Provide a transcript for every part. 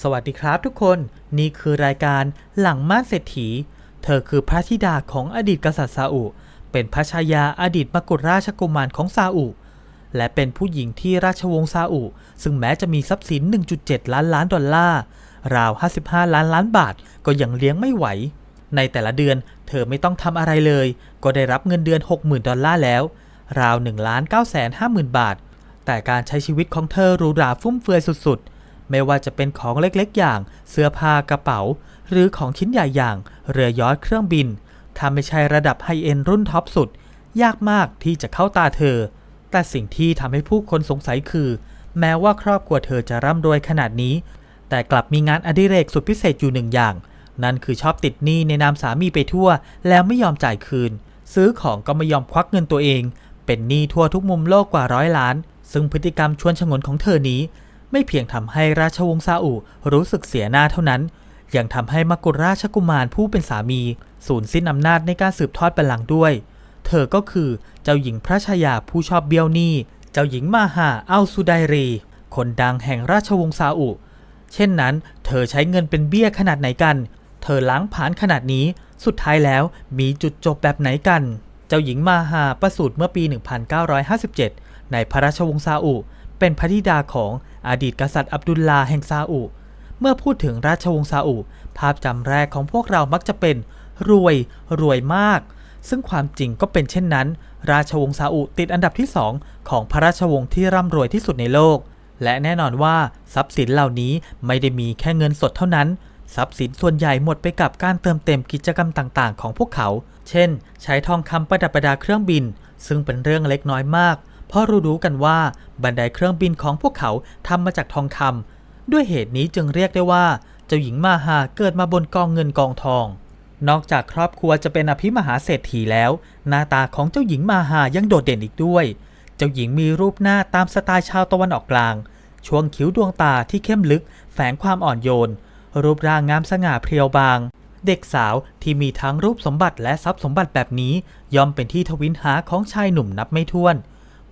สวัสดีครับทุกคน นี่คือรายการหลังม่านเศรษฐี เธอคือพระธิดาของอดีตกษัตริย์ซาอุ เป็นพระชายาอดีตมกุฎราชกุมารของซาอุ และเป็นผู้หญิงที่ราชวงศ์ซาอุ ซึ่งแม้จะมีทรัพย์สิน 1.7 ล้านล้านดอลลาร์ ราว 55 ล้านล้านบาท ก็ยังเลี้ยงไม่ไหว ในแต่ละเดือนเธอไม่ต้องทำอะไรเลย ก็ได้รับเงินเดือน 60,000 ดอลลาร์แล้ว ราว1ล้าน9 5 0 0 0 0 บาท แต่การใช้ชีวิตของเธอหรูหราฟุ่มเฟือยสุดๆ ไม่ว่าจะเป็นของเล็กๆอย่าง เสื้อผ้ากระเป๋า หรือของชิ้นใหญ่อย่าง เรือยอชต์เครื่องบิน ถ้าไม่ใช่ระดับไฮเอ็นรุ่นท็อปสุด ยากมากที่จะเข้าตาเธอ แต่สิ่งที่ทำให้ผู้คนสงสัยคือ แม้ว่าครอบครัวเธอจะร่ำรวยขนาดนี้ แต่กลับมีงานอดิเรกสุดพิเศษอยู่หนึ่งอย่าง นั่นคือชอบติดหนี้ในนามสามีไปทั่ว แล้วไม่ยอมจ่ายคืน ซื้อของก็ไม่ยอมควักเงินตัวเอง เป็นหนี้ทั่วทุกมุมโลกกว่าร้อยล้านซึ่งพฤติกรรมชวนชงนของเธอนี้ ไม่เพียงทำให้ราชวงศ์ซาอุรู้สึกเสียหน้าเท่านั้น ยังทำให้มกุฎราชกุมารผู้เป็นสามี สูญสิ้นอำนาจในการสืบทอดบัลลังก์ด้วย เธอก็คือเจ้าหญิงพระชายาผู้ชอบเบี้ยวหนี้ เจ้าหญิงมาฮาอัลซูไดรี คนดังแห่งราชวงศ์ซาอุ เช่นนั้น เธอใช้เงินเป็นเบี้ยขนาดไหนกัน เธอล้างผลาญขนาดนี้ สุดท้ายแล้วมีจุดจบแบบไหนกัน เจ้าหญิงมาฮาประสูติเมื่อปี 1957 ในพระราชวงศ์ซาอุ เป็นพระธิดาของ อดีตกษัตริย์อับดุลลาแห่งซาอุ เมื่อพูดถึงราชวงศ์ซาอุ ภาพจำแรกของพวกเรามักจะเป็น รวย รวยมาก ซึ่งความจริงก็เป็นเช่นนั้น ราชวงศ์ซาอุติดอันดับที่2ของพระราชวงศ์ที่ร่ำรวยที่สุดในโลก และแน่นอนว่าทรัพย์สินเหล่านี้ไม่ได้มีแค่เงินสดเท่านั้นทรัพย์สินส่วนใหญ่หมดไปกับการเติมเต็มกิจกรรมต่าง ๆ ของพวกเขา เช่น ใช้ทองคำประดับประดาเครื่องบิน ซึ่งเป็นเรื่องเล็กน้อยมาก เพราะรู้ๆกันว่าบันไดเครื่องบินของพวกเขาทำมาจากทองคำด้วยเหตุนี้จึงเรียกได้ว่า เจ้าหญิงมาฮาเกิดมาบนกองเงินกองทอง นอกจากครอบครัวจะเป็นอภิมหาเศรษฐีแล้ว หน้าตาของเจ้าหญิงมาฮายังโดดเด่นอีกด้วย เจ้าหญิงมีรูปหน้าตามสไตล์ชาวตะวันออกกลาง ช่วงคิ้วดวงตาที่เข้มลึก แฝงความอ่อนโยน รูปร่างงามสง่าเพรียวบางเด็กสาวที่มีทั้งรูปสมบัติและทรัพย์สมบัติแบบนี้ ย่อมเป็นที่ทวินหาของชายหนุ่มนับไม่ถ้วน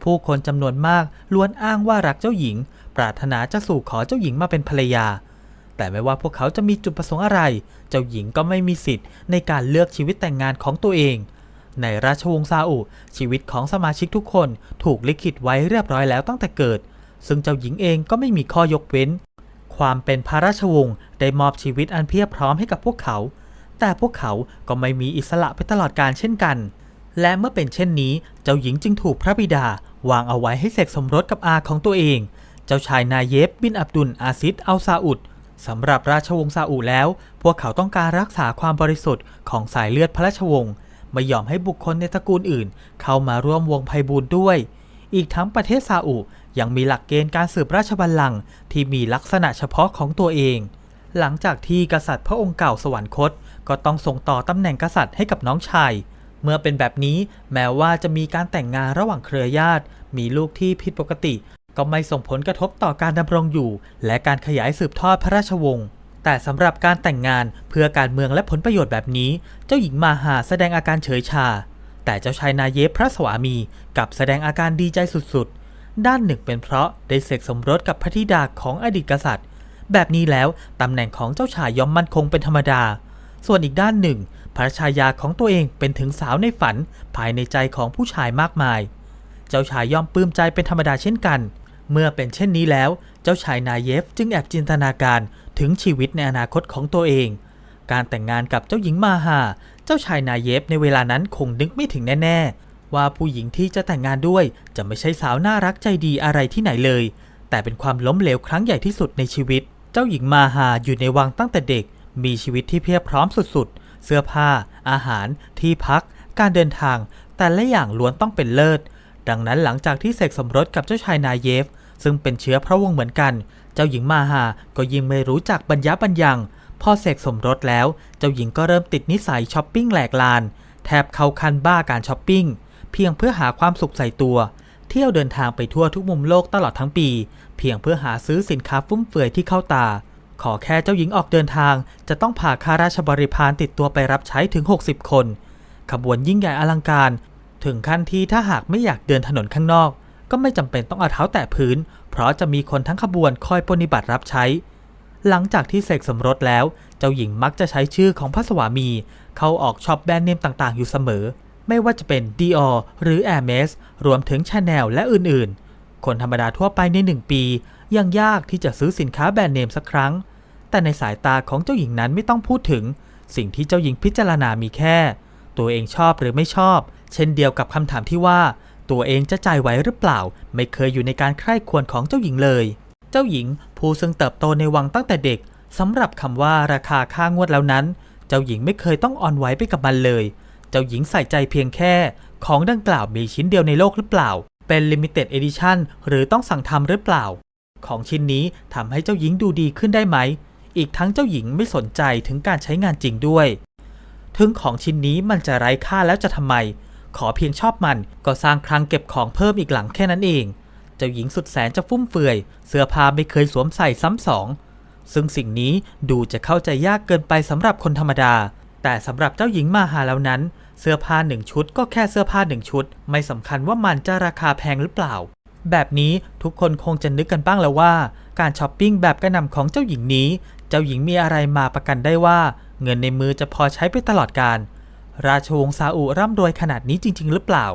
ผู้คนจำนวนมากล้วนอ้างว่ารักเจ้าหญิง ปรารถนาจะสู่ขอเจ้าหญิงมาเป็นภรรยา แต่ไม่ว่าพวกเขาจะมีจุดประสงค์อะไร เจ้าหญิงก็ไม่มีสิทธิ์ในการเลือกชีวิตแต่งงานของตัวเอง ในราชวงศ์ซาอุชีวิตของสมาชิกทุกคนถูกลิขิตไว้เรียบร้อยแล้วตั้งแต่เกิด ซึ่งเจ้าหญิงเองก็ไม่มีข้อยกเว้น ความเป็นพระราชวงศ์ได้มอบชีวิตอันเพียบพร้อมให้กับพวกเขา แต่พวกเขาก็ไม่มีอิสระไปตลอดกาลเช่นกัน และเมื่อเป็นเช่นนี้ เจ้าหญิงจึงถูกพระบิดาวางเอาไว้ให้เสกสมรสกับอาของตัวเอง เจ้าชายนายเยฟบินอับดุลอาซิดอัลซาอุดสำหรับราชวงศ์ซาอุแล้ว พวกเขาต้องการรักษาความบริสุทธิ์ของสายเลือดพระราชวงศ์ไม่ยอมให้บุคคลในตระกูลอื่น เข้ามาร่วมวงไพบูลด้วย อีกทั้งประเทศซาอุยังมีหลักเกณฑ์การสืบราชบัลลังก์ที่มีลักษณะเฉพาะของตัวเอง หลังจากที่กษัตริย์พระองค์เก่าสวรรคต ก็ต้องส่งต่อตำแหน่งกษัตริย์ให้กับน้องชาย เมื่อเป็นแบบนี้แม้ว่าจะมีการแต่งงานระหว่างเครือญาติ มีลูกที่ผิดปกติ ก็ไม่ส่งผลกระทบต่อการดำรงอยู่ และการขยายสืบทอดพระราชวงศ์แต่สำหรับการแต่งงานเพื่อการเมืองและผลประโยชน์แบบนี้ เจ้าหญิงมาฮาแสดงอาการเฉยชา แต่เจ้าชายนาเยฟพระสวามีกับแสดงอาการดีใจสุดๆ ด้านหนึ่งเป็นเพราะได้เสกสมรสกับพระธิดาของอดีตกษัตริย์ แบบนี้แล้วตำแหน่งของเจ้าชายย่อมมั่นคงเป็นธรรมดา ส่วนอีกด้านหนึ่งพระชายาของตัวเองเป็นถึงสาวในฝันภายในใจของผู้ชายมากมาย เจ้าชายย่อมปลื้มใจเป็นธรรมดาเช่นกัน เมื่อเป็นเช่นนี้แล้ว เจ้าชายนายเยฟจึงแอบจินตนาการถึงชีวิตในอนาคตของตัวเอง การแต่งงานกับเจ้าหญิงมาฮาเจ้าชายนายเยฟในเวลานั้นคงนึกไม่ถึงแน่ๆ ว่าผู้หญิงที่จะแต่งงานด้วยจะไม่ใช่สาวน่ารักใจดีอะไรที่ไหนเลย แต่เป็นความล้มเหลวครั้งใหญ่ที่สุดในชีวิต เจ้าหญิงมาฮาอยู่ในวังตั้งแต่เด็ก มีชีวิตที่เพียบพร้อมสุดๆ เสื้อผ้า อาหาร ที่พัก การเดินทาง แต่ละอย่างล้วนต้องเป็นเลิศ ดังนั้นหลังจากที่เสกสมรสกับเจ้าชายนายเยฟ ซึ่งเป็นเชื้อพระวงศ์เหมือนกัน เจ้าหญิงมาฮาก็ยิ่งไม่รู้จักบรรยะบรรยัง พอเสกสมรสแล้ว เจ้าหญิงก็เริ่มติดนิสัยช้อปปิ้งแหลกลาน แทบเข้าคันบ้าการช้อปปิ้ง เพียงเพื่อหาความสุขใส่ตัวเที่ยวเดินทางไปทั่วทุกมุมโลกตลอดทั้งปี เพียงเพื่อหาซื้อสินค้าฟุ่มเฟือยที่เข้าตา ขอแค่เจ้าหญิงออกเดินทาง จะต้องพาข้าราชบริพารติดตัวไปรับใช้ถึง 60 คน ขบวนยิ่งใหญ่อลังการ ถึงขั้นที่ถ้าหากไม่อยากเดินถนนข้างนอก ก็ไม่จำเป็นต้องเอาเท้าแตะพื้น เพราะจะมีคนทั้งขบวนคอยปฏิบัติรับใช้ หลังจากที่เสกสมรสแล้ว เจ้าหญิงมักจะใช้ชื่อของพระสวามี เข้าออกช็อปแบรนด์เนมต่างๆ อยู่เสมอ ไม่ว่าจะเป็น Dior หรือ Hermes รวมถึง Chanel และอื่นๆ คนธรรมดาทั่วไปในหนึ่งปี ยังยากที่จะซื้อสินค้าแบรนด์เนมสักครั้ง แต่ในสายตาของเจ้าหญิงนั้นไม่ต้องพูดถึง สิ่งที่เจ้าหญิงพิจารณามีแค่ ตัวเองชอบหรือไม่ชอบ เช่นเดียวกับคำถามที่ว่า ตัวเองจะจ่ายไหวหรือเปล่า ไม่เคยอยู่ในการใคร่ควรของเจ้าหญิงเลย เจ้าหญิงผู้ซึ่งเติบโตในวังตั้งแต่เด็กสำหรับคำว่าราคาค่างวดแล้วนั้น เจ้าหญิงไม่เคยต้องอ่อนไหวไปกับมันเลย เจ้าหญิงใส่ใจเพียงแค่ ของดังกล่าวมีชิ้นเดียวในโลกหรือเปล่าเป็น limited edition หรือต้องสั่งทำหรือเปล่า ของชิ้นนี้ทำให้เจ้าหญิงดูดีขึ้นได้ไหม อีกทั้งเจ้าหญิงไม่สนใจถึงการใช้งานจริงด้วย ถึงของชิ้นนี้มันจะไร้ค่าแล้วจะทำไม ขอเพียงชอบมันก็สร้างคลังเก็บของเพิ่มอีกหลังแค่นั้นเอง เจ้าหญิงสุดแสนจะฟุ่มเฟือย เสื้อผ้าไม่เคยสวมใส่ซ้ำสอง ซึ่งสิ่งนี้ดูจะเข้าใจยากเกินไปสำหรับคนธรรมดา แต่สำหรับเจ้าหญิงมาหาแล้วนั้น เสื้อผ้าหนึ่งชุด ก็แค่เสื้อผ้าหนึ่งชุด ไม่สำคัญว่ามันจะราคาแพงหรือเปล่า แบบนี้ทุกคนคงจะนึกกันบ้างแล้วว่า การช้อปปิ้งแบบกระหน่ำของเจ้าหญิงนี้ เจ้าหญิงมีอะไรมาประกันได้ว่า เงินในมือจะพอใช้ไปตลอดการ ราชวงศ์ซาอุร่ำรวยขนาดนี้จริง ๆ หรือเปล่า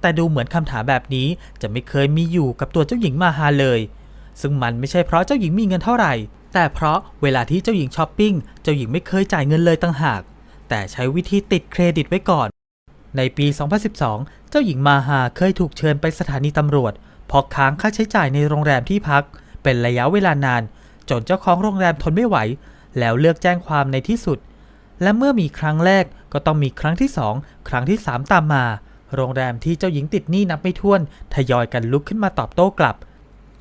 แต่ดูเหมือนคำถามแบบนี้จะไม่เคยมีอยู่กับตัวเจ้าหญิงมาฮาเลย ซึ่งมันไม่ใช่เพราะเจ้าหญิงมีเงินเท่าไหร่ แต่เพราะเวลาที่เจ้าหญิงช้อปปิ้งเจ้าหญิงไม่เคยจ่ายเงินเลยตั้งหาก แต่ใช้วิธีติดเครดิตไว้ก่อนในปี 2012 เจ้าหญิงมาฮาเคยถูกเชิญไปสถานีตำรวจเพราะค้างค่าใช้จ่ายในโรงแรมที่พัก เป็นระยะเวลานาน จนเจ้าของโรงแรมทนไม่ไหว แล้วเลือกแจ้งความในที่สุด และเมื่อมีครั้งแรกก็ต้องมีครั้งที่สองครั้งที่สามตามมา โรงแรมที่เจ้าหญิงติดหนี้นับไม่ถ้วน ทยอยกันลุกขึ้นมาตอบโต้กลับ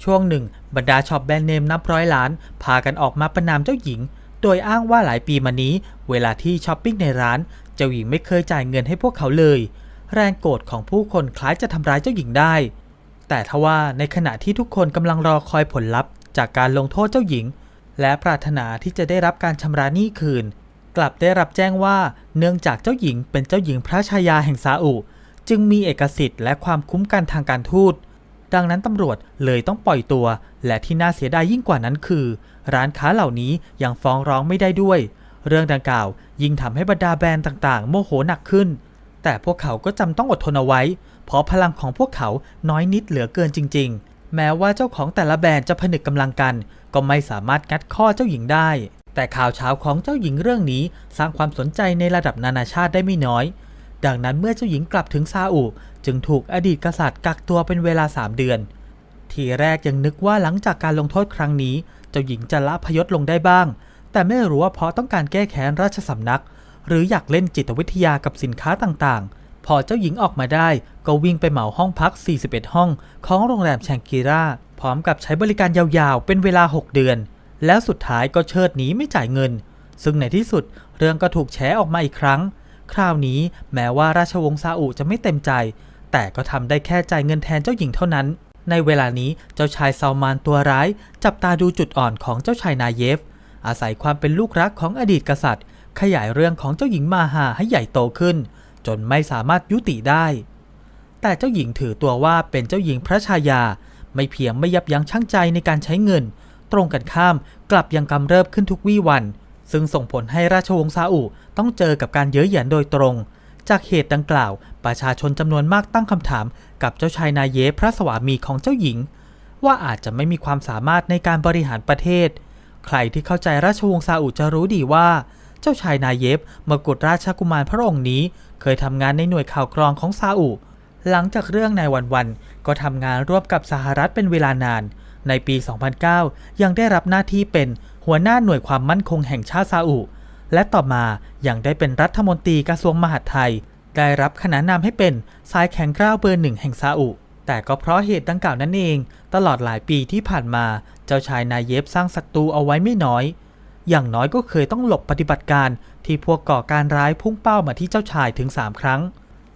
ช่วงหนึ่ง บรรดาช็อปแบรนด์เนมนับร้อยล้าน พากันออกมาประนามเจ้าหญิง โดยอ้างว่าหลายปีมานี้ เวลาที่ช้อปปิ้งในร้าน เจ้าหญิงไม่เคยจ่ายเงินให้พวกเขาเลย แรงโกรธของผู้คนคล้ายจะทำร้ายเจ้าหญิงได้ แต่ทว่าในขณะที่ทุกคนกำลังรอคอยผลลัพธ์จากการลงโทษเจ้าหญิง และปรารถนาที่จะได้รับการชำระหนี้คืน กลับได้รับแจ้งว่าเนื่องจากเจ้าหญิงเป็นเจ้าหญิงพระชายาแห่งซาอุ จึงมีเอกสิทธิ์และความคุ้มกันทางการทูตดังนั้นตำรวจเลยต้องปล่อยตัว และที่น่าเสียดายยิ่งกว่านั้นคือ ร้านค้าเหล่านี้ยังฟ้องร้องไม่ได้ด้วย เรื่องดังกล่าวยิ่งทำให้บรรดาแบรนด์ต่างๆ โมโหหนักขึ้น แต่พวกเขาก็จำต้องอดทนเอาไว้ เพราะพลังของพวกเขาน้อยนิดเหลือเกินจริง ๆ แม้ว่าเจ้าของแต่ละแบรนด์จะผนึกกำลังกัน ก็ไม่สามารถงัดข้อเจ้าหญิงได้ แต่ข่าวเช้าของเจ้าหญิงเรื่องนี้สร้างความสนใจในระดับนานาชาติได้ไม่น้อย ดังนั้นเมื่อเจ้าหญิงกลับถึงซาอุจึงถูกอดีตกษัตริย์กักตัวเป็นเวลา 3 เดือน ทีแรกยังนึกว่าหลังจากการลงโทษครั้งนี้ เจ้าหญิงจะละพยศลงได้บ้าง แต่ไม่รู้ว่าเพราะต้องการแก้แค้นราชสำนัก หรืออยากเล่นจิตวิทยากับสินค้าต่างๆ พอเจ้าหญิงออกมาได้ ก็วิ่งไปเหมาห้องพัก 41 ห้อง ของโรงแรมแชงกีราพร้อมกับใช้บริการยาวๆ เป็นเวลา 6 เดือน แล้วสุดท้ายก็เชิดหนีไม่จ่ายเงิน ซึ่งในที่สุดเรื่องก็ถูกแฉออกมาอีกครั้ง คราวนี้แม้ว่าราชวงศ์ซาอุจะไม่เต็มใจ แต่ก็ทำได้แค่จ่ายเงินแทนเจ้าหญิงเท่านั้น ในเวลานี้เจ้าชายซาลมานตัวร้าย จับตาดูจุดอ่อนของเจ้าชายนาเยฟ อาศัยความเป็นลูกรักของอดีตกษัตริย์ ขยายเรื่องของเจ้าหญิงมาฮาให้ใหญ่โตขึ้น จนไม่สามารถยุติได้ แต่เจ้าหญิงถือตัวว่าเป็นเจ้าหญิงพระชายา ไม่เพียงไม่ยับยั้งชั่งใจในการใช้เงิน ตรงกันข้ามกลับยังกำเริบขึ้นทุกวี่วัน ซึ่งส่งผลให้ราชวงศ์ซาอุต้องเจอกับการเย้ยหยันโดยตรง จากเหตุดังกล่าว ประชาชนจำนวนมากตั้งคำถาม กับเจ้าชายนาเยพระสวามีของเจ้าหญิง ว่าอาจจะไม่มีความสามารถในการบริหารประเทศ ใครที่เข้าใจราชวงศ์ซาอุจะรู้ดีว่า เจ้าชายนายเยฟมกุฎราชกุมารพระองค์นี้ เคยทำงานในหน่วยข่าวกรองของซาอุ หลังจากเรื่องในวันวันก็ทำงานร่วมกับสหรัฐเป็นเวลานาน ในปี 2009 ยังได้รับหน้าที่เป็นหัวหน้าหน่วยความมั่นคงแห่งชาติซาอุ และต่อมายังได้เป็นรัฐมนตรีกระทรวงมหาดไทย ได้รับขนานนามให้เป็นสายแข็งกร้าวเบอร์หนึ่งแห่งซาอุแต่ก็เพราะเหตุดังกล่าวนั่นเอง ตลอดหลายปีที่ผ่านมา เจ้าชายนายเยฟสร้างศัตรูเอาไว้ไม่น้อย อย่างน้อยก็เคยต้องหลบปฏิบัติการที่พวกก่อการร้ายพุ่งเป้ามาที่เจ้าชายถึง 3 ครั้ง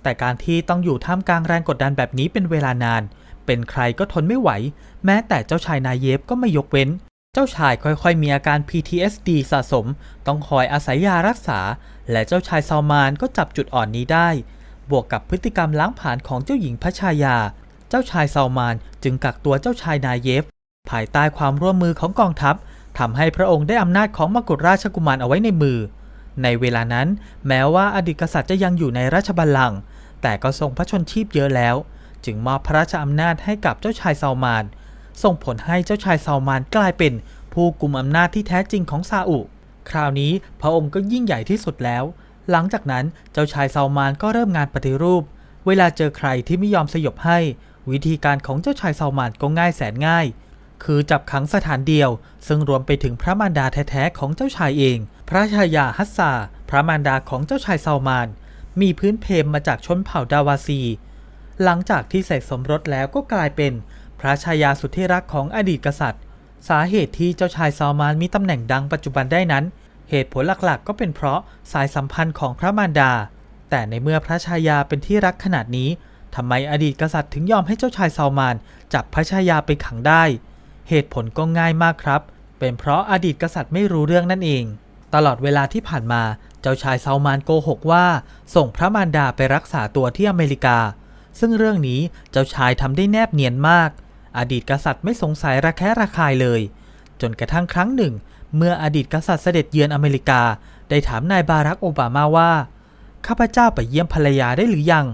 แต่การที่ต้องอยู่ท่ามกลางแรงกดดันแบบนี้เป็นเวลานาน เป็นใครก็ทนไม่ไหว แม้แต่เจ้าชายนายเยฟก็ไม่ยกเว้น เจ้าชายค่อยๆ มีอาการ PTSD สะสม ต้องคอยอาศัยยารักษา และเจ้าชายซามานก็จับจุดอ่อนนี้ได้ บวกกับพฤติกรรมล้างผลาญของเจ้าหญิงพระชายา เจ้าชายซามานจึงกักตัวเจ้าชายนายเยฟภายใต้ความร่วมมือของกองทัพ ทำให้พระองค์ได้อำนาจของมกุฎราชกุมารเอาไว้ในมือ ในเวลานั้นแม้ว่าอดีตกษัตริย์จะยังอยู่ในราชบัลลังก์แต่ก็ทรงพระชนชีพเยอะแล้ว จึงมอบพระราชอำนาจให้กับเจ้าชายซาลมาน ส่งผลให้เจ้าชายซาลมานกลายเป็นผู้กุมอำนาจที่แท้จริงของซาอุ คราวนี้พระองค์ก็ยิ่งใหญ่ที่สุดแล้ว หลังจากนั้นเจ้าชายซาลมานก็เริ่มงานปฏิรูป เวลาเจอใครที่ไม่ยอมสยบให้ วิธีการของเจ้าชายซาลมานก็ง่ายแสนง่าย คือจับขังสถานเดียว ซึ่งรวมไปถึงพระมารดาแท้ๆของเจ้าชายเอง พระชายาฮัสซา พระมารดาของเจ้าชายซาลมาน มีพื้นเพมมาจากชนเผ่าดาวาซี หลังจากที่เสร็จสมรสแล้วก็กลายเป็นพระชายาสุดที่รักของอดีตกษัตริย์ สาเหตุที่เจ้าชายซาลมานมีตำแหน่งดังปัจจุบันได้นั้น เหตุผลหลักๆ ก็เป็นเพราะสายสัมพันธ์ของพระมารดา แต่ในเมื่อพระชายาเป็นที่รักขนาดนี้ทำไมอดีตกษัตริย์ถึงยอมให้เจ้าชายซาลมานจับพระชายาไปขังได้ เหตุผลก็ง่ายมากครับ เป็นเพราะอดีตกษัตริย์ไม่รู้เรื่องนั่นเอง ตลอดเวลาที่ผ่านมาเจ้าชายซาลมานโกหกว่า ส่งพระมารดาไปรักษาตัวที่อเมริกา ซึ่งเรื่องนี้เจ้าชายทำได้แนบเนียนมาก อดีตกษัตริย์ไม่สงสัยระแคะระคายเลย จนกระทั่งครั้งหนึ่ง เมื่ออดีตกษัตริย์เสด็จเยือนอเมริกา ได้ถามนายบารักโอบามาว่าข้าพเจ้าไปเยี่ยมภรรยาได้หรือยัง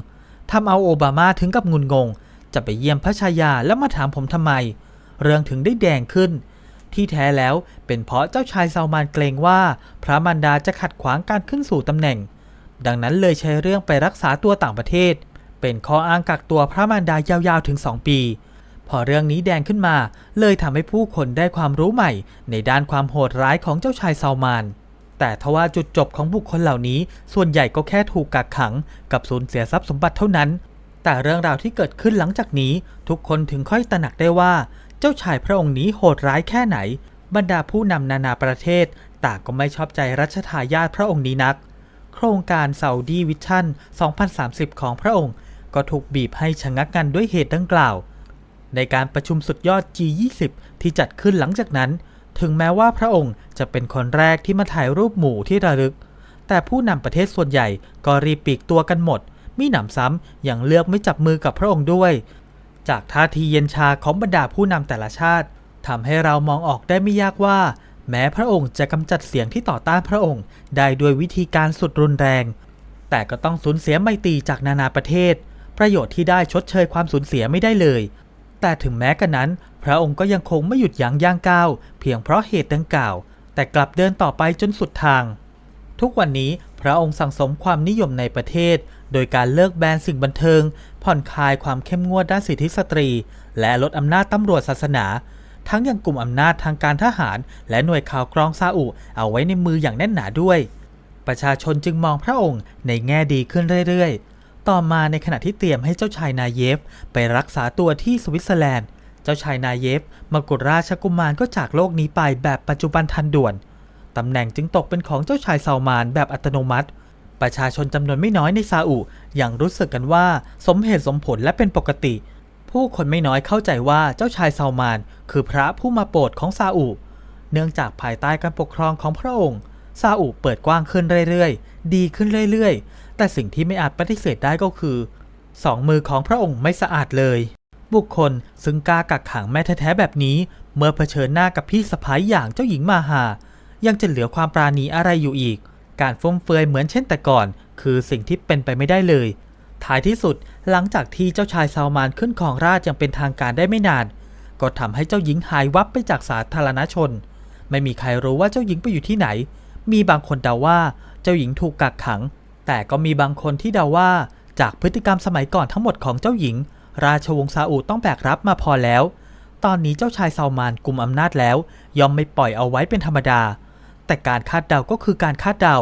ทำเอาโอบามาถึงกับงุนงง จะไปเยี่ยมพระชายาแล้วมาถามผมทำไม เรื่องถึงได้แดงขึ้น ที่แท้แล้วเป็นเพราะเจ้าชายซาลมานเกรงว่า พระมารดาจะขัดขวางการขึ้นสู่ตำแหน่ง ดังนั้นเลยใช้เรื่องไปรักษาตัวต่างประเทศ เป็นข้ออ้างกักตัวพระมารดายาวๆถึง 2 ปี พอเรื่องนี้แดงขึ้นมา เลยทำให้ผู้คนได้ความรู้ใหม่ ในด้านความโหดร้ายของเจ้าชายซาลมานแต่ทว่าจุดจบของบุคคลเหล่านี้ ส่วนใหญ่ก็แค่ถูกกักขัง กับสูญเสียทรัพย์สมบัติเท่านั้น แต่เรื่องราวที่เกิดขึ้นหลังจากนี้ ทุกคนถึงค่อยตระหนักได้ว่า เจ้าชายพระองค์นี้โหดร้ายแค่ไหน บรรดาผู้นำนานาประเทศ ต่างก็ไม่ชอบใจรัชทายาทพระองค์นี้นัก โครงการซาอุดีวิชั่น 2030 ของพระองค์ ก็ถูกบีบให้ชะงักงันด้วยเหตุดังกล่าว ในการประชุมสุดยอด G20 ที่จัดขึ้นหลังจากนั้น ถึงแม้ว่าพระองค์จะเป็นคนแรกที่มาถ่ายรูปหมู่ที่ระลึก แต่ผู้นำประเทศส่วนใหญ่ก็รีบปีกตัวกันหมดมีหนำซ้ำยังเลือกไม่จับมือกับพระองค์ด้วย จากท่าทีเย็นชาของบรรดาผู้นำแต่ละชาติทำให้เรามองออกได้ไม่ยากว่า แม้พระองค์จะกำจัดเสียงที่ต่อต้านพระองค์ได้ด้วยวิธีการสุดรุนแรง แต่ก็ต้องสูญเสียไมตรีจากนานาประเทศ ประโยชน์ที่ได้ชดเชยความสูญเสียไม่ได้เลย แต่ถึงแม้กันนั้น พระองค์ก็ยังคงไม่หยุดยั้งย่างก้าวเพียงเพราะเหตุดังกล่าว แต่กลับเดินต่อไปจนสุดทาง ทุกวันนี้พระองค์สั่งสมความนิยมในประเทศ โดยการเลิกแบนสิ่งบันเทิง ผ่อนคลายความเข้มงวดด้านสิทธิสตรี และลดอำนาจตำรวจศาสนา ทั้งยังกลุ่มอำนาจทางการทหาร และหน่วยข่าวกรองซาอุเอาไว้ในมืออย่างแน่นหนาด้วย ประชาชนจึงมองพระองค์ในแง่ดีขึ้นเรื่อยๆ ต่อมาในขณะที่เตรียมให้เจ้าชายนาเยฟ ไปรักษาตัวที่สวิตเซอร์แลนด์ เจ้าชายนาเยฟมกุฎราชกุมารก็จากโลกนี้ไปแบบปัจจุบันทันด่วนตำแหน่งจึงตกเป็นของเจ้าชายซาลมานแบบอัตโนมัติ ประชาชนจำนวนไม่น้อยในซาอุยังรู้สึกกันว่าสมเหตุสมผลและเป็นปกติ ผู้คนไม่น้อยเข้าใจว่าเจ้าชายซาลมาน คือพระผู้มาโปรดของซาอุ เนื่องจากภายใต้การปกครองของพระองค์ซาอุเปิดกว้างขึ้นเรื่อยๆ ดีขึ้นเรื่อยๆ แต่สิ่งที่ไม่อาจปฏิเสธได้ก็คือสองมือของพระองค์ไม่สะอาดเลย บุคคลซึ่งกล้ากักขังแม่แท้ๆแบบนี้ เมื่อเผชิญหน้ากับพี่สะพ้ายอย่างเจ้าหญิงมาหา ยังจะเหลือความปราณีอะไรอยู่อีก การฟุ่มเฟือยเหมือนเช่นแต่ก่อน คือสิ่งที่เป็นไปไม่ได้เลย ท้ายที่สุดหลังจากที่เจ้าชายซาลมานขึ้นครองราชย์อย่างเป็นทางการได้ไม่นาน ก็ทำให้เจ้าหญิงหายวับไปจากสาธารณชน ไม่มีใครรู้ว่าเจ้าหญิงไปอยู่ที่ไหน มีบางคนเดาว่าเจ้าหญิงถูกกักขัง แต่ก็มีบางคนที่เดาว่า จากพฤติกรรมสมัยก่อนทั้งหมดของเจ้าหญิง ราชวงศ์ซาอุต้องแบกรับมาพอแล้ว ตอนนี้เจ้าชายซาลมานกลุ่มอำนาจแล้ว ยอมไม่ปล่อยเอาไว้เป็นธรรมดา แต่การคาดเดาก็คือการคาดเดา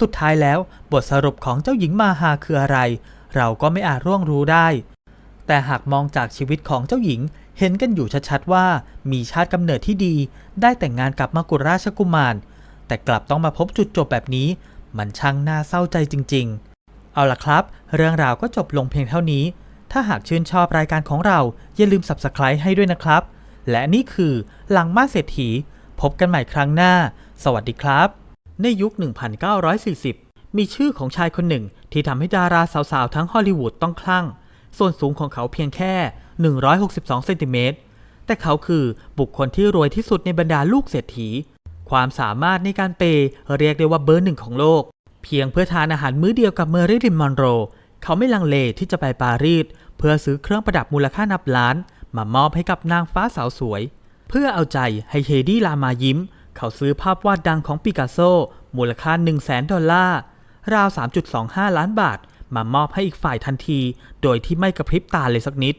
สุดท้ายแล้วบทสรุปของเจ้าหญิงมาฮาคืออะไร เราก็ไม่อาจร่วงรู้ได้ แต่หากมองจากชีวิตของเจ้าหญิง เห็นกันอยู่ชัดๆว่ามีชาติกำเนิดที่ดี ได้แต่งงานกับมกุฎราชกุมาร แต่กลับต้องมาพบจุดจบแบบนี้ มันช่างน่าเศร้าใจจริง ๆ เอาล่ะครับ เรื่องราวก็จบลงเพียงเท่านี้ ถ้าหากชื่นชอบรายการของเราอย่าลืม Subscribe ให้ด้วยนะครับ และนี่คือหลังมาเศรษฐี พบกันใหม่ครั้งหน้า สวัสดีครับ ในยุค 1940 มีชื่อของชายคนหนึ่งที่ทำให้ดาราสาวๆ ทั้งฮอลลีวูดต้องคลั่ง ส่วนสูงของเขาเพียงแค่ 162 เซนติเมตร แต่เขาคือบุคคลที่รวยที่สุดในบรรดาลูกเศรษฐี ความสามารถในการเปย์เรียกได้ว่าเบอร์หนึ่งของโลก เพียงเพื่อทานอาหารมื้อเดียวกับเมอริลินมอนโร เขาไม่ลังเลที่จะไปปารีสเพื่อซื้อเครื่องประดับมูลค่านับล้าน มามอบให้กับนางฟ้าสาวสวย เพื่อเอาใจให้เฮดี้ลามายิ้ม เขาซื้อภาพวาดดังของปิกัสโซ มูลค่า 1 0 0 0 0แสนดอลลาร์ ราว 3.25 ล้านบาท มามอบให้อีกฝ่ายทันที โดยที่ไม่กระพริบตาเลยสักนิด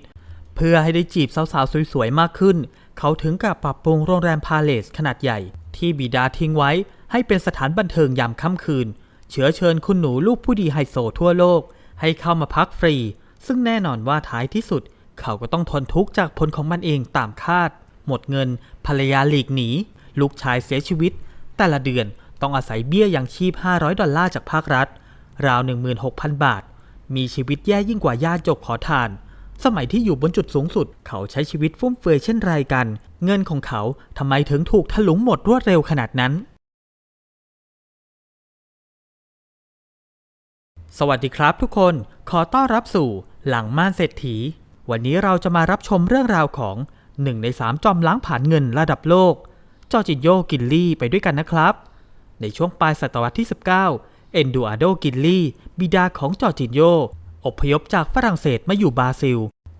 เพื่อให้ได้จีบสาวๆ สวยๆ มากขึ้น เขาถึงกับปรับปรุงโรงแรมพาเลสขนาดใหญ่ ที่บิดาทิ้งไว้ให้เป็นสถานบันเทิงยามค่ำคืน เชื้อเชิญคุณหนูลูกผู้ดีไฮโซทั่วโลก ให้เข้ามาพักฟรี ซึ่งแน่นอนว่าท้ายที่สุด เขาก็ต้องทนทุกข์จากผลของมันเองตามคาด หมดเงินภรรยาหลีกหนี ลูกชายเสียชีวิต แต่ละเดือนต้องอาศัยเบี้ยยังชีพ 500 ดอลลาร์จากภาครัฐ ราว 16,000 บาท มีชีวิตแย่ยิ่งกว่าญาติจกขอทาน สมัยที่อยู่บนจุดสูงสุด เขาใช้ชีวิตฟุ่มเฟือยเช่นไรกัน เงินของเขาทำไมถึงถูกถลุงหมดรวดเร็วขนาดนั้น สวัสดีครับทุกคนขอต้อนรับสู่หลังม่านเศรษฐี วันนี้เราจะมารับชมเรื่องราวของหนึ่งในสามจอมล้างผ่านเงินระดับโลก จอร์จิโยกินลี่ไปด้วยกันนะครับ ในช่วงปลายศตวรรษที่ 19 เอนดูอาโดกินลี่บิดาของจอร์จิโยอพยพจากฝรั่งเศสมาอยู่บราซิล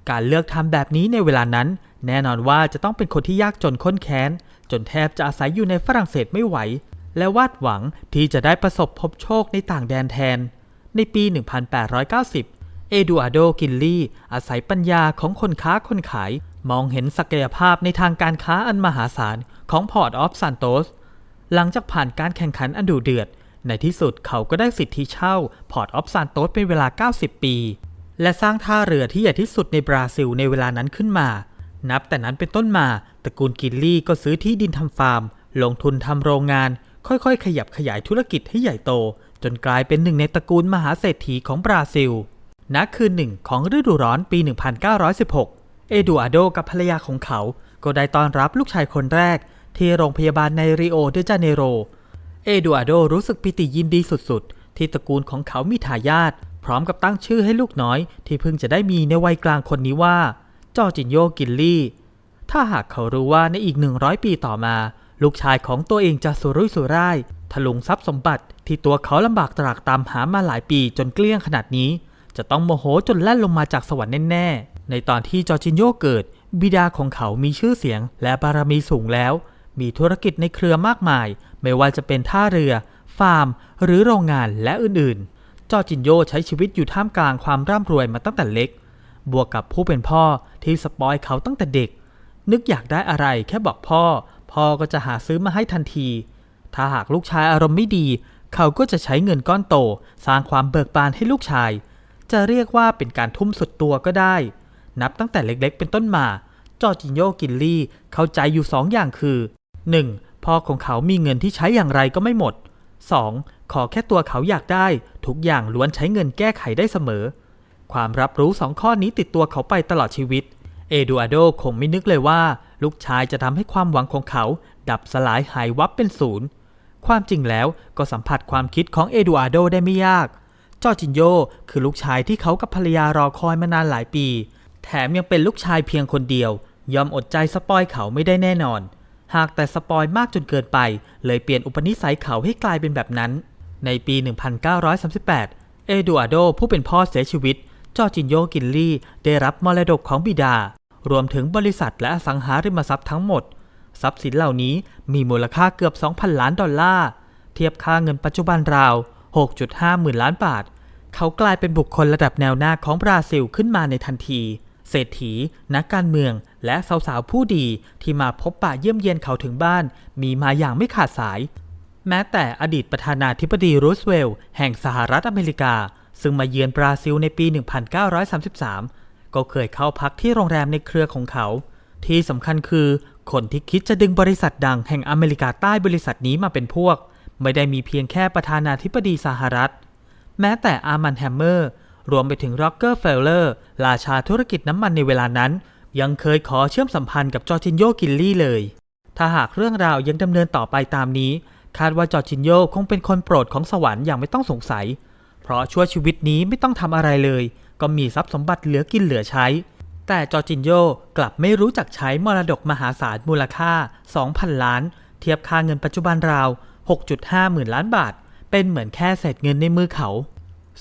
การเลือกทำแบบนี้ในเวลานั้น แน่นอนว่าจะต้องเป็นคนที่ยากจนข้นแค้น จนแทบจะอาศัยอยู่ในฝรั่งเศสไม่ไหว และวาดหวังที่จะได้ประสบพบโชคในต่างแดนแทน ในปี 1890 เอดูอาโดกินลี่อาศัยปัญญาของคนค้าคนขาย มองเห็นศักยภาพในทางการค้าอันมหาศาล ของพอร์ตออฟซานโตสหลังจากผ่านการแข่งขันอันดุเดือด ในที่สุดเขาก็ได้สิทธิเช่าพอร์ตออฟซานโตสเป็นเวลา 90 ปี และสร้างท่าเรือที่ใหญ่ที่สุดในบราซิลในเวลานั้นขึ้นมา นับแต่นั้นเป็นต้นมาตระกูลกินลี่ก็ซื้อที่ดินทำฟาร์ม ลงทุนทำโรงงาน ค่อยๆ ขยับขยายธุรกิจให้ใหญ่โต จนกลายเป็นหนึ่งในตระกูลมหาเศรษฐีของบราซิลณคืนหนึ่งของฤดูร้อนปี 1916 เอดูอาโดกับภรรยาของเขา ก็ได้ต้อนรับลูกชายคนแรก ที่โรงพยาบาลในริโอเดจาเนโร เอดูอาโดรู้สึกปิติยินดีสุดๆ ที่ตระกูลของเขามีทายาทพร้อมกับตั้งชื่อให้ลูกน้อย ที่เพิ่งจะได้มีในวัยกลางคนนี้ว่าจอจินโยกินลี่ ถ้าหากเขารู้ว่าในอีก 100 ปีต่อมา ลูกชายของตัวเองจะสุรุ่ยสุร่ายถลุงทรัพย์สมบัติที่ตัวเขาลำบากตรากตามหามาหลายปีจนเกลี้ยงขนาดนี้ จะต้องโมโหจนแล่นลงมาจากสวรรค์แน่ๆในตอนที่จอจินโยเกิด บิดาของเขามีชื่อเสียงและบารมีสูงแล้ว มีธุรกิจในเครือมากมาย ไม่ว่าจะเป็นท่าเรือ ฟาร์ม หรือโรงงานและอื่นๆ จอจินโยใช้ชีวิตอยู่ท่ามกลางความร่ำรวยมาตั้งแต่เล็ก บวกกับผู้เป็นพ่อที่สปอยเขาตั้งแต่เด็ก นึกอยากได้อะไรแค่บอกพ่อ พ่อก็จะหาซื้อมาให้ทันที ถ้าหากลูกชายอารมณ์ไม่ดี เขาก็จะใช้เงินก้อนโต สร้างความเบิกบานให้ลูกชาย จะเรียกว่าเป็นการทุ่มสุดตัวก็ได้ นับตั้งแต่เล็กๆ เป็นต้นมาจอจินโยกินลี่เข้าใจอยู่สองอย่างคือ 1. พ่อของเขามีเงินที่ใช้อย่างไรก็ไม่หมด 2. ขอแค่ตัวเขาอยากได้ ทุกอย่างล้วนใช้เงินแก้ไขได้เสมอ ความรับรู้สองข้อนี้ติดตัวเขาไปตลอดชีวิต เอดูอาโดคงไม่นึกเลยว่า ลูกชายจะทำให้ความหวังของเขา ดับสลายหายวับเป็นศูนย์ ความจริงแล้วก็สัมผัสความคิดของเอดูอาโดได้ไม่ยากจอจินโยคือลูกชายที่เขากับภรรยารอคอยมานานหลายปี แถมยังเป็นลูกชายเพียงคนเดียว ยอมอดใจสปอยเขาไม่ได้แน่นอน หากแต่สปอยมากจนเกินไป เลยเปลี่ยนอุปนิสัยเขาให้กลายเป็นแบบนั้น ในปี 1938 เอดูอาโดผู้เป็นพ่อเสียชีวิต จอจินโยกินลี่ได้รับมรดกของบิดา รวมถึงบริษัทและอสังหาริมทรัพย์ทั้งหมด ทรัพย์สินเหล่านี้มีมูลค่าเกือบ 2,000 ล้านดอลลาร์ เทียบค่าเงินปัจจุบันราว 6.5 หมื่นล้านบาท เขากลายเป็นบุคคลระดับแนวหน้าของบราซิลขึ้นมาในทันที เศรษฐี นักการเมือง และสาวๆผู้ดีที่มาพบปะเยี่ยมเยียนเขาถึงบ้าน มีมาอย่างไม่ขาดสาย แม้แต่อดีตประธานาธิบดีรูสเวลล์แห่งสหรัฐอเมริกา ซึ่งมาเยือนบราซิลในปี 1933 ก็เคยเข้าพักที่โรงแรมในเครือของเขา ที่สำคัญคือ คนที่คิดจะดึงบริษัทดังแห่งอเมริกาใต้บริษัทนี้มาเป็นพวก ไม่ได้มีเพียงแค่ประธานาธิบดีสหรัฐ แม้แต่อาร์มันแฮมเมอร์รวมไปถึงร็อกเกอร์เฟลเลอร์ราชาธุรกิจน้ำมันในเวลานั้น ยังเคยขอเชื่อมสัมพันธ์กับจอร์จินโยกินลี่เลย ถ้าหากเรื่องราวยังดำเนินต่อไปตามนี้ คาดว่าจอร์จินโยคงเป็นคนโปรดของสวรรค์อย่างไม่ต้องสงสัย เพราะชั่วชีวิตนี้ไม่ต้องทำอะไรเลย ก็มีทรัพย์สมบัติเหลือกินเหลือใช้แแต่จอร์จินโยกลับไม่รู้จักใช้มรดกมหาศาลมูลค่า 2,000 ล้าน เทียบค่าเงินปัจจุบันราว 6.5 หมื่นล้านบาท เป็นเหมือนแค่เศษเงินในมือเขา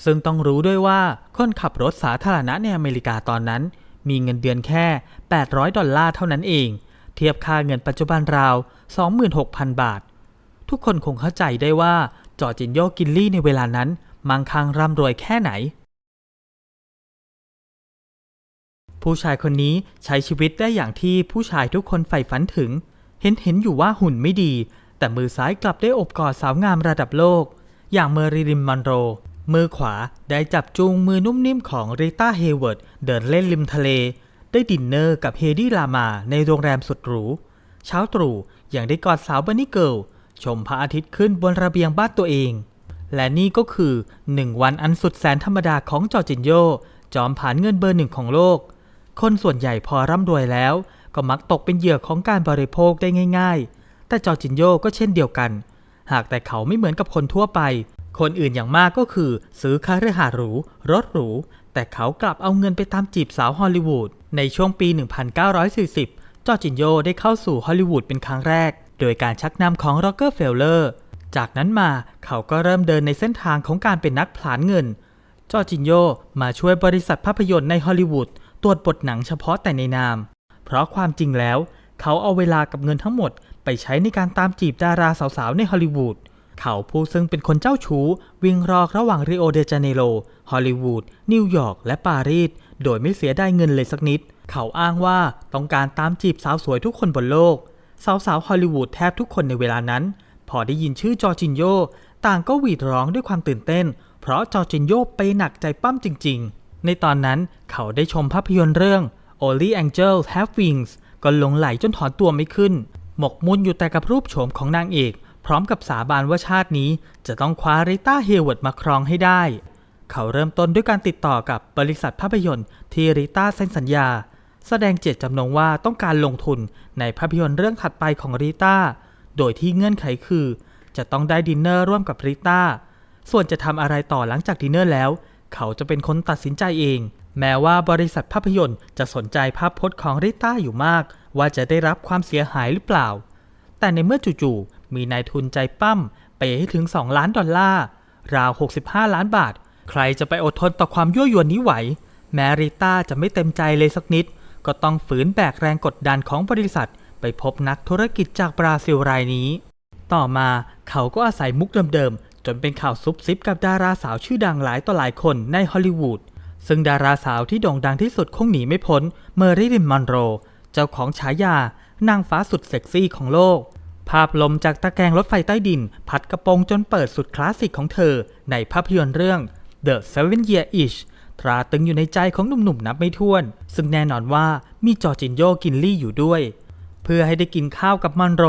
ซึ่งต้องรู้ด้วยว่าคนขับรถสาธารณะในอเมริกาตอนนั้น มีเงินเดือนแค่ 800 ดอลลาร์เท่านั้นเอง เทียบค่าเงินปัจจุบันราว 26,000 บาท ทุกคนคงเข้าใจได้ว่าจอร์จินโยกินลี่ในเวลานั้นมั่งคั่งร่ำรวยแค่ไหน ผู้ชายคนนี้ใช้ชีวิตได้อย่างที่ผู้ชายทุกคนใฝ่ฝันถึง เห็นเห็นอยู่ว่าหุ่นไม่ดี แต่มือซ้ายกลับได้อบกอดสาวงามระดับโลก อย่างเมอริลินมอนโร มือขวาได้จับจูงมือนุ่มนิ่มของริต้าเฮเวิร์ดเดินเล่นริมทะเล ได้ดินเนอร์กับเฮดี้ลามาในโรงแรมสุดหรู เช้าตรู่ยังได้กอดสาวบันนี่เกิลชมพระอาทิตย์ขึ้นบนระเบียงบ้านตัวเอง และนี่ก็คือหนึ่งวันอันสุดแสนธรรมดาของจอจินโย จอมผานเงินเบอร์หนึ่งของโลก คนส่วนใหญ่พอร่ำรวยแล้ว ก็มักตกเป็นเหยื่อของการบริโภคได้ง่าย ๆ แต่จอจินโยก็เช่นเดียวกัน หากแต่เขาไม่เหมือนกับคนทั่วไป คนอื่นอย่างมากก็คือ ซื้อคาเรือหาหรู รถหรู แต่เขากลับเอาเงินไปตามจีบสาวฮอลลีวูด ในช่วงปี 1940 จอจินโยได้เข้าสู่ฮอลลีวูดเป็นครั้งแรก โดยการชักนำของโรเกอร์เฟลเลอร์ จากนั้นมาเขาก็เริ่มเดินในเส้นทางของการเป็นนักผลานเงิน จอจินโยมาช่วยบริษัทภาพยนตร์ในฮอลลีวูดตรวจบทหนังเฉพาะแต่ในนาม เพราะความจริงแล้ว เขาเอาเวลากับเงินทั้งหมดไปใช้ในการตามจีบดาราสาวๆในฮอลลีวูด เขาผู้ซึ่งเป็นคนเจ้าชู้ วิ่งรอกระหว่างริโอเดจาเนโร ฮอลลีวูด นิวยอร์ก และปารีส โดยไม่เสียได้เงินเลยสักนิด เขาอ้างว่าต้องการตามจีบสาวสวยทุกคนบนโลก สาวๆฮอลลีวูดแทบทุกคนในเวลานั้น พอได้ยินชื่อจอร์จินโย ต่างก็หวีดร้องด้วยความตื่นเต้น เพราะจอร์จินโยไปหนักใจปั้มจริง ๆ ในตอนนั้นเขาได้ชมภาพยนตร์เรื่อง Only Angels Have Wings ก็หลงไหลจนถอนตัวไม่ขึ้น หมกมุ่นอยู่แต่กับรูปโฉมของนางเอก พร้อมกับสาบานว่าชาตินี้จะต้องคว้าริต้าเฮเวิร์ดมาครองให้ได้ เขาเริ่มต้นด้วยการติดต่อกับบริษัทภาพยนตร์ที่ริต้าเซ็นสัญญา แสดงเจตจำนงว่าต้องการลงทุนในภาพยนตร์เรื่องถัดไปของริต้า โดยที่เงื่อนไขคือ จะต้องได้ดินเนอร์ร่วมกับริต้า ส่วนจะทำอะไรต่อหลังจากดินเนอร์แล้ว เขาจะเป็นคนตัดสินใจเอง แม้ว่าบริษัทภาพยนตร์จะสนใจภาพพจน์ของริต้าอยู่มาก ว่าจะได้รับความเสียหายหรือเปล่าแต่ในเมื่อจู่ๆ มีนายทุนใจปั้มเปย์ให้ถึง 2 ล้านดอลลาร์ ราว 65 ล้านบาท ใครจะไปอดทนต่อความยั่วยวนนี้ไหว แมริต้าจะไม่เต็มใจเลยสักนิด ก็ต้องฝืนแบกแรงกดดันของบริษัท ไปพบนักธุรกิจจากบราซิลรายนี้ ต่อมาเขาก็อาศัยมุกเดิมๆ จนเป็นข่าวซุบซิบกับดาราสาวชื่อดังหลายต่อหลายคนในฮอลลีวูดซึ่งดาราสาวที่โด่งดังที่สุดคงหนีไม่พ้นเมอริลินมอนโร เจ้าของฉายานางฟ้าสุดเซ็กซี่ของโลก ภาพลมจากตะแกรงรถไฟใต้ดิน พัดกระโปรงจนเปิดสุดคลาสสิกของเธอ ในภาพยนตร์เรื่อง The Seven Year Itch ตราตึงอยู่ในใจของหนุ่มๆนับไม่ถ้วน ซึ่งแน่นอนว่ามีจอจินโยกินลี่อยู่ด้วย เพื่อให้ได้กินข้าวกับมอนโร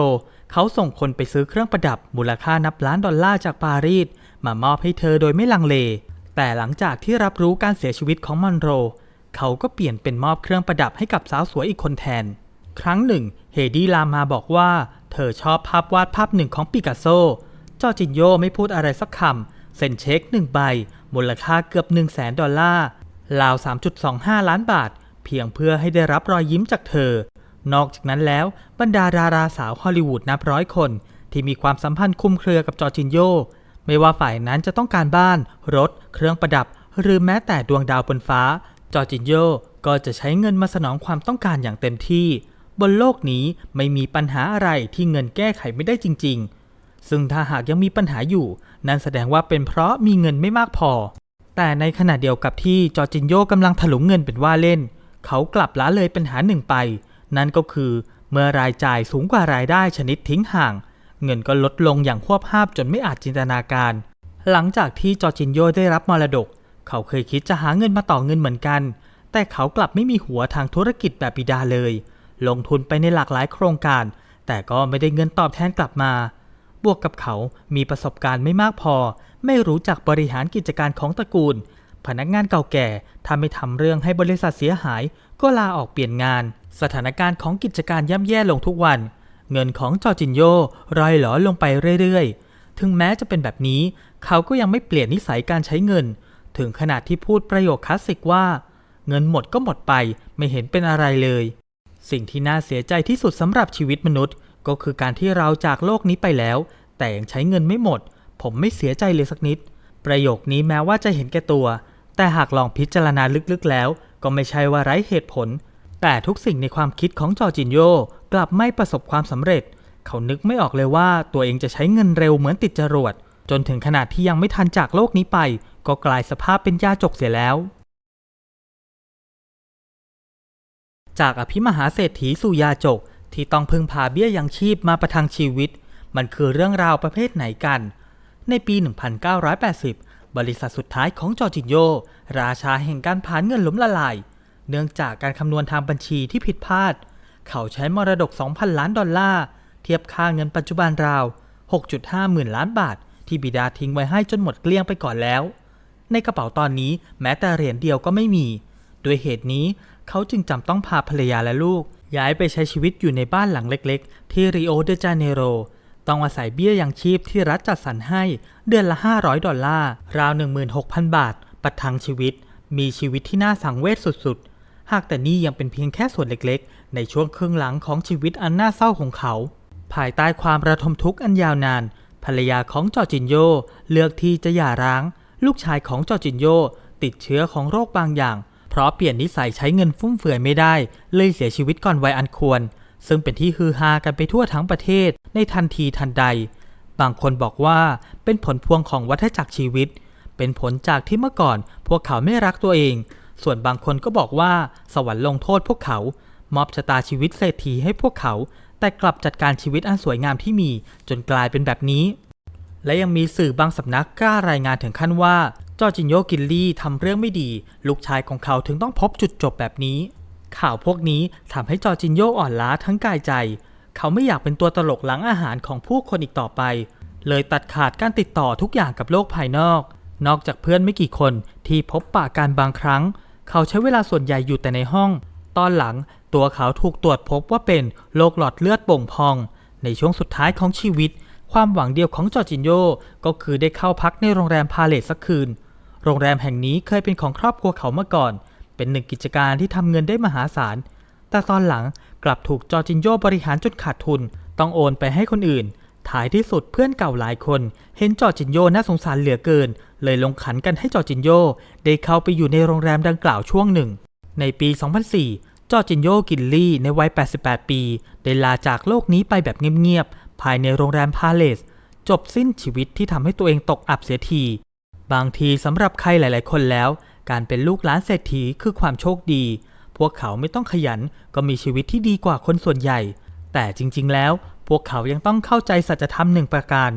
เขาส่งคนไปซื้อเครื่องประดับมูลค่านับล้านดอลลาร์จากปารีสมามอบให้เธอโดยไม่ลังเล แต่หลังจากที่รับรู้การเสียชีวิตของมอนโร เขาก็เปลี่ยนเป็นมอบเครื่องประดับให้กับสาวสวยอีกคนแทน ครั้งหนึ่ง เฮดี้ลามาบอกว่า เธอชอบภาพวาดภาพหนึ่งของปิกัสโซ จอจินโยไม่พูดอะไรสักคำ เซ็นเช็คหนึ่งใบ มูลค่าเกือบ 1 0 0 0 0แสนดอลลาร์ ราว 3.25 ล้านบาท เพียงเพื่อให้ได้รับรอยยิ้มจากเธอ นอกจากนั้นแล้วบรรดาดาราสาวฮอลลีวูดนับร้อยคน ที่มีความสัมพันธ์คลุมเครือกับจอจินโย ไม่ว่าฝ่ายนั้นจะต้องการบ้าน รถ เครื่องประดับ หรือแม้แต่ดวงดาวบนฟ้า จอจินโยก็จะใช้เงินมาสนองความต้องการอย่างเต็มที่ บนโลกนี้ไม่มีปัญหาอะไรที่เงินแก้ไขไม่ได้จริง ๆ ซึ่งถ้าหากยังมีปัญหาอยู่ นั่นแสดงว่าเป็นเพราะมีเงินไม่มากพอ แต่ในขณะเดียวกับที่จอร์จินโยกำลังถลุงเงินเป็นว่าเล่น เขากลับละเลยปัญหาหนึ่งไป นั่นก็คือเมื่อรายจ่ายสูงกว่ารายได้ชนิดทิ้งห่าง เงินก็ลดลงอย่างควบภาพจนไม่อาจจินตนาการ หลังจากที่จอร์จินโยได้รับมรดก เขาเคยคิดจะหาเงินมาต่อเงินเหมือนกัน แต่เขากลับไม่มีหัวทางธุรกิจแบบบิดาเลย ลงทุนไปในหลากหลายโครงการ แต่ก็ไม่ได้เงินตอบแทนกลับมา บวกกับเขามีประสบการณ์ไม่มากพอ ไม่รู้จักบริหารกิจการของตระกูล พนักงานเก่าแก่ถ้าไม่ทำเรื่องให้บริษัทเสียหาย ก็ลาออกเปลี่ยนงาน สถานการณ์ของกิจการย่ำแย่ลงทุกวัน เงินของจอจินโยร่อยหลอลงไปเรื่อยๆ ถึงแม้จะเป็นแบบนี้ เขาก็ยังไม่เปลี่ยนนิสัยการใช้เงิน ถึงขนาดที่พูดประโยคคลาสสิกว่าเงินหมดก็หมดไปไม่เห็นเป็นอะไรเลย สิ่งที่น่าเสียใจที่สุดสำหรับชีวิตมนุษย์ ก็คือการที่เราจากโลกนี้ไปแล้ว แต่ยังใช้เงินไม่หมด ผมไม่เสียใจเลยสักนิด ประโยคนี้แม้ว่าจะเห็นแก่ตัว แต่หากลองพิจารณาลึกๆแล้ว ก็ไม่ใช่ว่าไร้เหตุผล แต่ทุกสิ่งในความคิดของจอจินโยกลับไม่ประสบความสำเร็จ เขานึกไม่ออกเลยว่าตัวเองจะใช้เงินเร็วเหมือนติดจรวดจนถึงขนาดที่ยังไม่ทันจากโลกนี้ไป ก็กลายสภาพเป็นยาจกเสียแล้ว จากอภิมหาเศรษฐีสู่ยาจกที่ต้องพึ่งพาเบี้ยยังชีพมาประทังชีวิต มันคือเรื่องราวประเภทไหนกัน ในปี 1980 บริษัทสุดท้ายของจอร์จินโยราชาแห่งการผ่านเงินล้มละลาย เนื่องจากการคำนวณทางบัญชีที่ผิดพลาด เขาใช้มรดก 2,000 ล้านดอลลาร์ เทียบค่าเงินปัจจุบันราว 6.5 หมื่นล้านบาท ที่บิดาทิ้งไว้ให้จนหมดเกลี้ยงไปก่อนแล้ว ในกระเป๋าตอนนี้แม้แต่เหรียญเดียวก็ไม่มี ด้วยเหตุนี้ เขาจึงจำต้องพาภรรยาและลูก ย้ายไปใช้ชีวิตอยู่ในบ้านหลังเล็กๆ ที่ริโอเดจาเนโร ต้องอาศัยเบี้ยยังชีพที่รัฐจัดสรรให้เดือนละ 500 ดอลลาร์ ราว 16,000 บาท ประทังชีวิต มีชีวิตที่น่าสังเวชสุดๆ หากแต่นี่ยังเป็นเพียงแค่ส่วนเล็กๆ ในช่วงครึ่งหลังของชีวิตอันน่าเศร้าของเขา ภายใต้ความระทมทุกข์อันยาวนาน ภรรยาของจอจินโยเลือกที่จะหย่าร้าง ลูกชายของจอจินโยติดเชื้อของโรคบางอย่าง เพราะเปลี่ยนนิสัยใช้เงินฟุ่มเฟือยไม่ได้ เลยเสียชีวิตก่อนวัยอันควร ซึ่งเป็นที่ฮือฮากันไปทั่วทั้งประเทศในทันทีทันใด บางคนบอกว่าเป็นผลพวงของวัฏจักรชีวิต เป็นผลจากที่เมื่อก่อน พวกเขาไม่รักตัวเอง ส่วนบางคนก็บอกว่าสวรรค์ลงโทษพวกเขา มอบชะตาชีวิตเศรษฐีให้พวกเขา แต่กลับจัดการชีวิตอันสวยงามที่มีจนกลายเป็นแบบนี้และยังมีสื่อบางสำนักกล้ารายงานถึงขั้นว่า จอจินโยกินลี่ทำเรื่องไม่ดี ลูกชายของเขาถึงต้องพบจุดจบแบบนี้ ข่าวพวกนี้ทำให้จอจินโยอ่อนล้าทั้งกายใจ เขาไม่อยากเป็นตัวตลกหลังอาหารของผู้คนอีกต่อไป เลยตัดขาดการติดต่อทุกอย่างกับโลกภายนอก นอกจากเพื่อนไม่กี่คนที่พบปะกันบางครั้ง เขาใช้เวลาส่วนใหญ่อยู่แต่ในห้อง ตอนหลังตัวเขาถูกตรวจพบว่าเป็นโรคหลอดเลือดโป่งพอง ในช่วงสุดท้ายของชีวิต ความหวังเดียวของจอร์จินโยก็คือได้เข้าพักในโรงแรมพาเลสสักคืน โรงแรมแห่งนี้เคยเป็นของครอบครัวเขามาก่อน เป็นหนึ่งกิจการที่ทำเงินได้มหาศาล แต่ตอนหลังกลับถูกจอร์จินโยบริหารจนขาดทุน ต้องโอนไปให้คนอื่น ท้ายที่สุดเพื่อนเก่าหลายคน เห็นจอร์จินโยน่าสงสารเหลือเกิน เลยลงขันกันให้จอร์จินโยได้เข้าไปอยู่ในโรงแรมดังกล่าวช่วงหนึ่ง ในปี 2004จอร์จินโยกินลี่ในวัย 88 ปี ได้ลาจากโลกนี้ไปแบบเงียบๆ ภายในโรงแรมพาเลสจบสิ้นชีวิตที่ทำให้ตัวเองตกอับเสียที บางทีสำหรับใครหลาย ๆ คนแล้ว การเป็นลูกหลานเศรษฐีคือความโชคดี พวกเขาไม่ต้องขยันก็มีชีวิตที่ดีกว่าคนส่วนใหญ่ แต่จริง ๆ แล้ว พวกเขายังต้องเข้าใจสัจธรรมหนึ่งประการ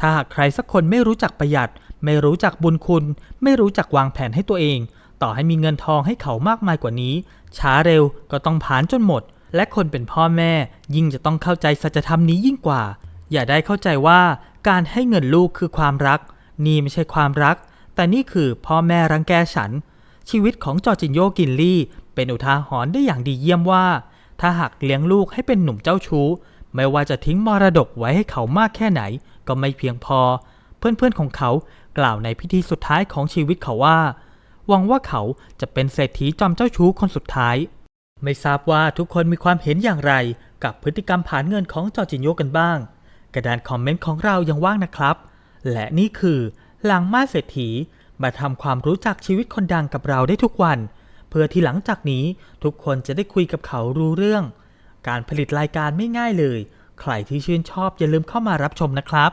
ถ้าหากใครสักคนไม่รู้จักประหยัด ไม่รู้จักบุญคุณ ไม่รู้จักวางแผนให้ตัวเอง ต่อให้มีเงินทองให้เขามากมายกว่านี้ ช้าเร็วก็ต้องผานจนหมด และคนเป็นพ่อแม่ยิ่งจะต้องเข้าใจสัจธรรมนี้ยิ่งกว่า อย่าได้เข้าใจว่าการให้เงินลูกคือความรัก นี่ไม่ใช่ความรัก แต่นี่คือพ่อแม่รังแกฉัน ชีวิตของจอร์จินโยกินลี่ เป็นอุทาหรณ์ได้อย่างดีเยี่ยมว่า ถ้าหากเลี้ยงลูกให้เป็นหนุ่มเจ้าชู้ ไม่ว่าจะทิ้งมรดกไว้ให้เขามากแค่ไหน ก็ไม่เพียงพอ เพื่อนๆของเขากล่าวในพิธีสุดท้ายของชีวิตเขาว่าหวังว่าเขาจะเป็นเศรษฐีจอมเจ้าชู้คนสุดท้าย ไม่ทราบว่าทุกคนมีความเห็นอย่างไร กับพฤติกรรมผ่านเงินของจอร์จินโยกันบ้าง กระดานคอมเมนต์ของเรายังว่างนะครับ และนี่คือ หลังมาเศรษฐี มาทำความรู้จักชีวิตคนดังกับเราได้ทุกวัน เพื่อที่หลังจากนี้ทุกคนจะได้คุยกับเขารู้เรื่อง การผลิตรายการไม่ง่ายเลย ใครที่ชื่นชอบอย่าลืมเข้ามารับชมนะครับ